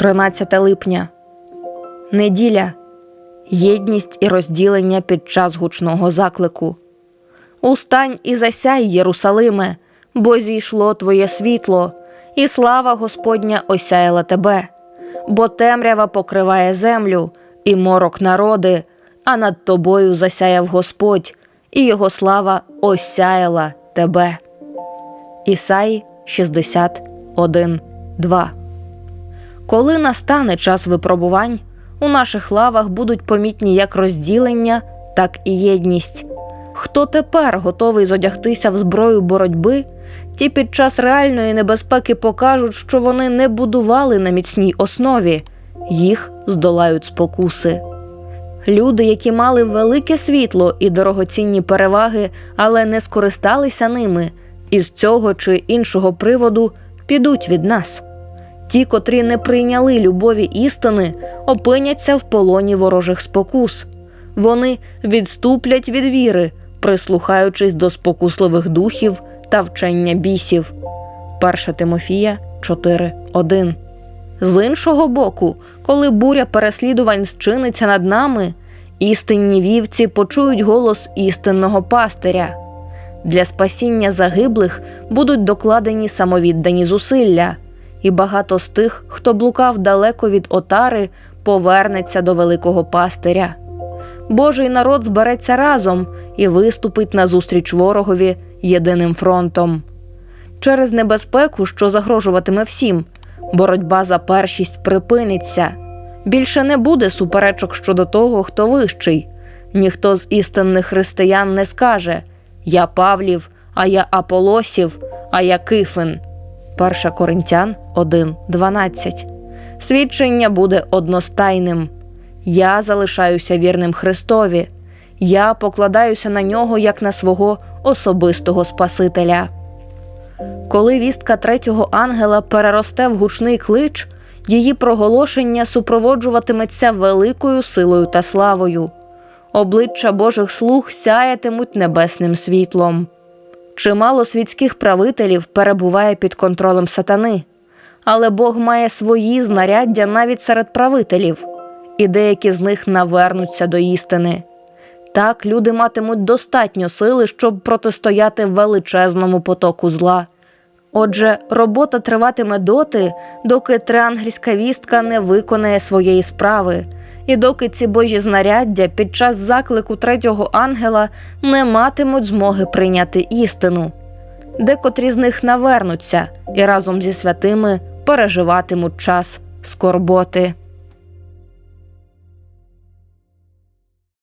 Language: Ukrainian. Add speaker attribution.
Speaker 1: 13 липня. Неділя. Єдність і розділення під час гучного заклику. Устань і засяй, Єрусалиме, бо зійшло твоє світло, і слава Господня осяяла тебе, бо темрява покриває землю, і морок народи, а над тобою засяяв Господь, і його слава осяяла тебе. Ісаї 61, 2 Коли настане час випробувань, у наших лавах будуть помітні як розділення, так і єдність. Хто тепер готовий зодягтися в зброю боротьби, ті під час реальної небезпеки покажуть, що вони не будували на міцній основі, їх здолають спокуси. Люди, які мали велике світло і дорогоцінні переваги, але не скористалися ними, із цього чи іншого приводу підуть від нас. Ті, котрі не прийняли любові істини, опиняться в полоні ворожих спокус. Вони відступлять від віри, прислухаючись до спокусливих духів та вчення бісів. 1 Тимофія 4.1 З іншого боку, коли буря переслідувань зчиниться над нами, істинні вівці почують голос істинного пастиря. Для спасіння загиблих будуть докладені самовіддані зусилля, і багато з тих, хто блукав далеко від отари, повернеться до великого пастиря. Божий народ збереться разом і виступить назустріч ворогові єдиним фронтом. Через небезпеку, що загрожуватиме всім, боротьба за першість припиниться. Більше не буде суперечок щодо того, хто вищий. Ніхто з істинних християн не скаже Я Павлів, а я Аполосів, а я Кифин. 1 Коринтян 1.12 Свідчення буде одностайним. Я залишаюся вірним Христові. Я покладаюся на нього як на свого особистого Спасителя. Коли вістка третього ангела переросте в гучний клич, її проголошення супроводжуватиметься великою силою та славою. Обличчя Божих слуг сяятимуть небесним світлом. Чимало світських правителів перебуває під контролем сатани, але Бог має свої знаряддя навіть серед правителів, і деякі з них навернуться до істини. Так люди матимуть достатньо сили, щоб протистояти величезному потоку зла. Отже, робота триватиме доти, доки триангельська вістка не виконає своєї справи, і доки ці божі знаряддя під час заклику третього ангела не матимуть змоги прийняти істину. Декотрі з них навернуться і разом зі святими переживатимуть час скорботи.